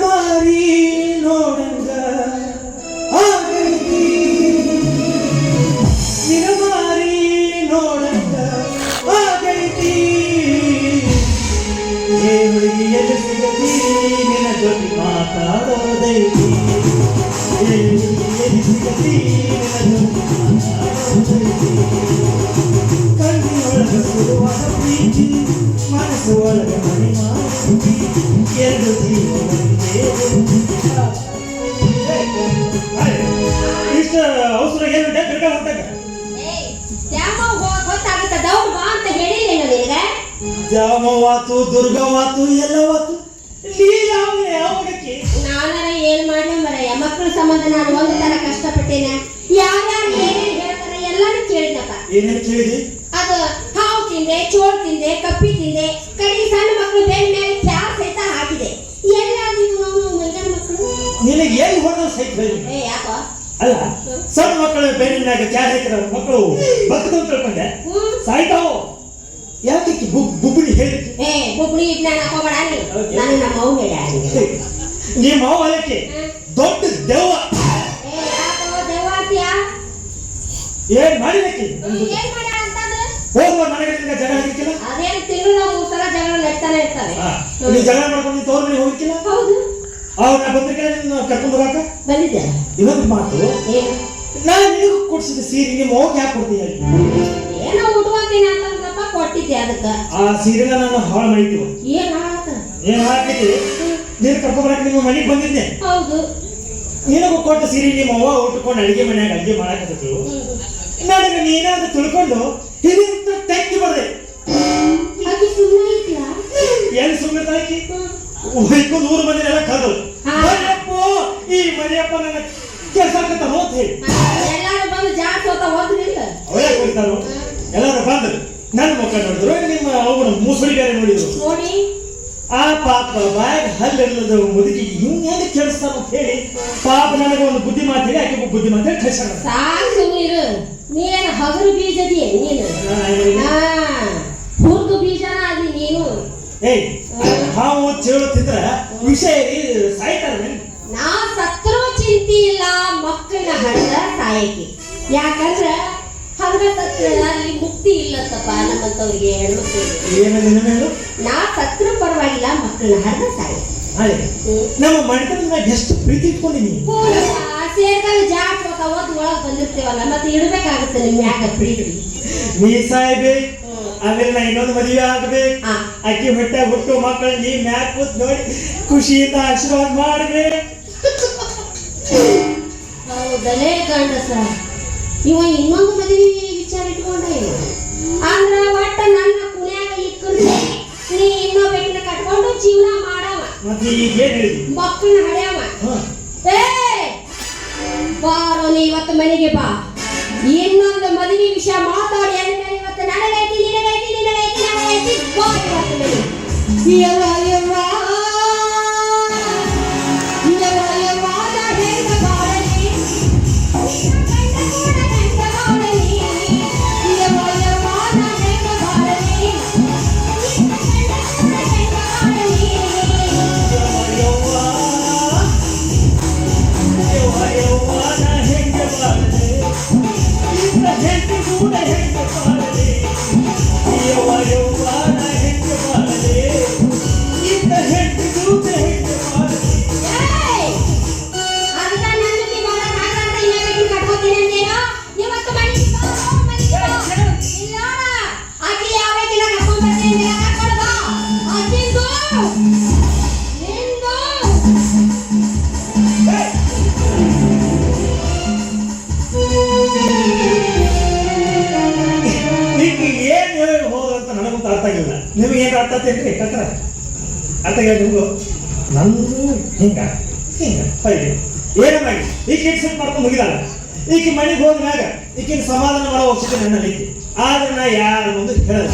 ಮಾರಿ ನೋಡಂಗ ಆಗೈತಿ ನಿರಮಾರಿ ನೋಡಂಗ ಆಗೈತಿ ದೇವರಿಗೆ ಎದುರಿಸಿದೀ ಇಷ್ಟ ಅವಸರ ಹೊಂಟಾಗ ಜಾಮವಾತು ದುರ್ಗವಾತು ಎಲ್ಲವಾತು. ನೀ ಯಾವ ಯಾವಕ್ಕೆ ನಾನಾರ ಏನ್ ಮಾಡ್ಲಿ ಮರಯ್ಯ ಮಕ್ಕಳ ಸಂಬಂಧ ನಾನು ಒಂದು ತರ ಕಷ್ಟಪಟ್ಟೇನೆ? ಯಾರ್ಯಾರು ಏನೇನ್ ಹೇಳ್ತಾರೆ ಎಲ್ಲಾನು ಕೇಳಿದಪ್ಪ. ಏನೇನು ಕೇಳಿದಿ? ಅದು ಹಾವು ತಿಂದೆ ಚೋಳ್ ತಿಂದೆ ಕಪ್ಪಿ ತಿಂದೆ ಕಡೆಗೆ ಸಣ್ಣ ಮಕ್ಕಳು ಬೆನ್ನ ಸಣ್ಣ ಮಕ್ಕಳ ಬೆನ್ನಿನಾಗ ಕ್ಯಾರ್ ಹಾಕಿರ ಮಕ್ಕಳು ಅಂತ ತಿಳ್ಕೊಂಡೆ. ಸಾಯ್ತಾವು ಯಾಕೆ ಬುಬ್ಬುಡಿ ಹೇಳಿ? ಏ ಬುಬ್ಳಿ ಇದ್ನ ಹಾಕೋಬೇಡ ನೀ ನಾನು ನಮ್ಮ ಅವ್ ಹೇಳ್ಯಾಳ ನಿಮ್ಮ ಮಾವ ಅದಕ್ಕೆ ದೊಡ್ಡ ದೆವ್ವ. ಏನ್ ಮಾಡಿದಕ್ಕೆ? ಹೋಗುವ ಮನೆಗಳಿಂದ ಜಗಳ ಆಗಿಕ್ಕಿಲ್ಲ ಅದೇನು ತಿಂಗಳು ಮೂರ್ ಸಲ ಜಗಳ ನಡ್ತಾನೆ ಇರ್ತಾರೆ ಜಗಳ ಮಾಡ್ಕೊಂಡು ನೀನ್ ತೋರ್ ಮನೆ ಹೋಗಿಕ್ಕಿಲ್ಲ ಹೌದು. ಅವ್ರನ್ನ ಪತ್ರಿಕೆಯನ್ನು ಕರ್ಕೊಂಡು ಬರಾಕ ಬಂದಿದ್ದೆ ಇನ್ನೊಂದು ಮಾತು ನಾನು ನಿಮಗೂ ಕೊಡ್ಸಿದ ಸೀರೆ ನಿಮ್ಮ ಹೋಗಿ ಯಾಕೆ ಕೊಡ್ತೀನಿ ಏನೋ ಉಟ್ಕೊಂತೀನಿ ಅಂತಂದಪ್ಪ ಕೊಟ್ಟಿದ್ದೆ ಅದಕ್ಕೆ. ಆ ಸೀರೆನ ನಾನು ಹಾಳು ಮಾಡಿದ್ದೀವಿ ಏನು ಆತ? ಏನು ಹಾಕಿದ್ದೆ ನೀರು ಕರ್ಕೊಂಡು ಬರಕ್ಕೆ ನಿಮ್ಮ ಮನೆಗೆ ಬಂದಿದ್ದೆ. ಹೌದು. ನಿನಗೂ ಕೊಟ್ಟ ಸೀರೆ ನಿಮ್ಮ ಅವ್ವ ಉಟ್ಕೊಂಡು ಅಡಿಗೆ ಮನ್ಯಾಗ ಅಡಿಗೆ ಮಾಡಕ್ಕೆ ನನಗೆ ನೀನಾದ್ರು ತಿಳ್ಕೊಂಡು ಹಿರಿಯಂತ ತೆಕ್ಕಿ ಬರ್ದೆ. ಎಲ್ಲಿ ಸುಮ್ಮನೆ ತಾಕಿ ಹೋಯ್ಕೊಂಡು ಊರು ಮಂದಿನೆಲ್ಲ ಕರೆದು ಕೊಡ್ತಾರು ಎಲ್ಲರೂ ಬಂದರು. ನನ್ನ ಮುಖ ನೋಡಿದ್ರು. ನಿಮ್ಮ ಅವನ ಮುಸುಳಿಗಾರೆ ನೋಡಿದ್ರು. ನೋಡಿ ಆ ಪಾಪ ಬಾಯ್ ಹಲ್ಲಿಲ್ಲದ ಮುದುಕಿ ಹಿಂಗ್ ಹೆಂಗ್ ಕೆಡಿಸ್ತಾನ ಅಂತ ಹೇಳಿ ಪಾಪ ನನಗೆ ಒಂದು ಬುದ್ಧಿ ಮಾತು ಹೇಳಿ ಆಕೆ ಬುದ್ಧಿ ಮಾತು ಹೇಳಿ ಕಳ್ಸ್ಯಾಳ. ಸಾಕು ಸುಮ್ಮನಿರು ನೀನ್ ಹಗರು ಬೀಜದಿ ನೀನು? ನಾನು ಹುರ್ದು ಬೀಜನ ಅದಿ ನೀನು? ಏಯ್ ಹಾವು ಚೇಳುತ್ತಿದ್ರ ತಿಂದ್ರ ವಿಷಯ ಸಾಯ್ತಾರೆ ನಾ ಸತ್ರು ಚಿಂತಿ ಇಲ್ಲ ಮಕ್ಕಳ ಹಡ್ದ ಸಾಯಕ್ಕೆ. ಯಾಕಂದ್ರ ಹಂಗ ಸತ್ರ ಇಲ್ಲಿ ಮುಕ್ತಿ ಇಲ್ಲತ್ತಪ್ಪ ನಮ್ಮಂತವ್ರಿಗೆ ಹೆಣ್ಮಕ್ಳು ಏನ ನಿನ್ನ ಮೇಲು ನಾ ಸತ್ರು ಪರವಾಗಿಲ್ಲ ಮಕ್ಕಳನ್ನ ಹಡ್ದ ಸಾಯ. ಹಾಗೆ. ನಮ್ಮ ಮ್ಯಾಗ ಎಷ್ಟು ಪ್ರೀತಿ ಇಟ್ಕೊಂಡಿನಿ ಸೇರ್ದಾಗ ಜಾಸ್ತಿ ಹೋತ ಒಳಗೆ ಬಂದಿರ್ತೀವಲ್ಲ ಮತ್ತೆ ಇಡಬೇಕಾಗುತ್ತೆ ನಿಮ್ ಯಾಕ ಪ್ರೀತಿ ನೀ ಸಾಯ್ಬೇಕು ಆಮೇಲೆ ನಾ ಇನ್ನೊಂದು ಮದುವೆ ಆಗ್ಬೇಕು. ಅಕ್ಕಿ ಹೊಟ್ಟೆ ಹುಟ್ಟು ಮಕ್ಕಳು ನೀ ಮ್ಯಾಕ್ ಕೂತ್ ನೋಡಿ ಖುಷಿಯಿಂದ ಆಶೀರ್ವಾದ ಮಾಡ್ಬೇಕು. ಹೌದಲೇ ಗಂಡಸ ಇವ ಇನ್ನೊಂದು ಮದುವೆ ವಿಚಾರ ಇಟ್ಕೊಂಡ ಅಂದ್ರ ಒಟ್ಟ ನನ್ನ ಕುನ್ಯಾಗ ಇಕ್ಕಂದ್ರೆ ನೀ ಇನ್ನೊಬ್ಬಕಿನ ಕಟ್ಕೊಂಡು ಜೀವನ ಮಾಡವ. ಮಕ್ಕಳನ್ನ ಹಳೆಯವ. ಏ! ಬಾರೋ ನೀ ಇವತ್ತು ಮನೆಗೆ ಬಾ. ಇನ್ನೊಂದು ಮದುವೆ ವಿಷಯ ಮಾತಾಡಿ ಅಂದ್ರೆ ಇವತ್ತು ನನಗೈತಿ ನಿನಗೈತಿ ನಿನಗೈತಿ ನನಗೈತಿ. ಬಾ ಇವತ್ತು ಮನೆಗೆ. ಅರ್ಥ ಆಗಿಲ್ಲ ನಿಮಗೆ ಏನು ಅರ್ಥ ಆಗ್ತೈತ್ರಿ? ಕತ್ರ ಅರ್ಥ ಹೇಳಿ ನಿಮಗೂ? ನಂದು ಹಿಂಗ ಹಿಂಗ ಫೈಲ್ ಮಾಡಿ ಈಗ ಸೆಟ್ ಮಾಡ್ಕೊಂಡು ಮುಗಿದಲ್ಲ? ಈಕೆ ಮನೆಗೆ ಹೋದ್ಮ್ಯಾಗ ಈಕಿನ ಸಮಾಧಾನ ಮಾಡೋ ಅವಶ್ಯಕತೆ ನನ್ನ ಐತಿ. ಆದ್ರೆ ನಾ ಯಾರು ಮುಂದೆ ಹೇಳಲ್ಲ.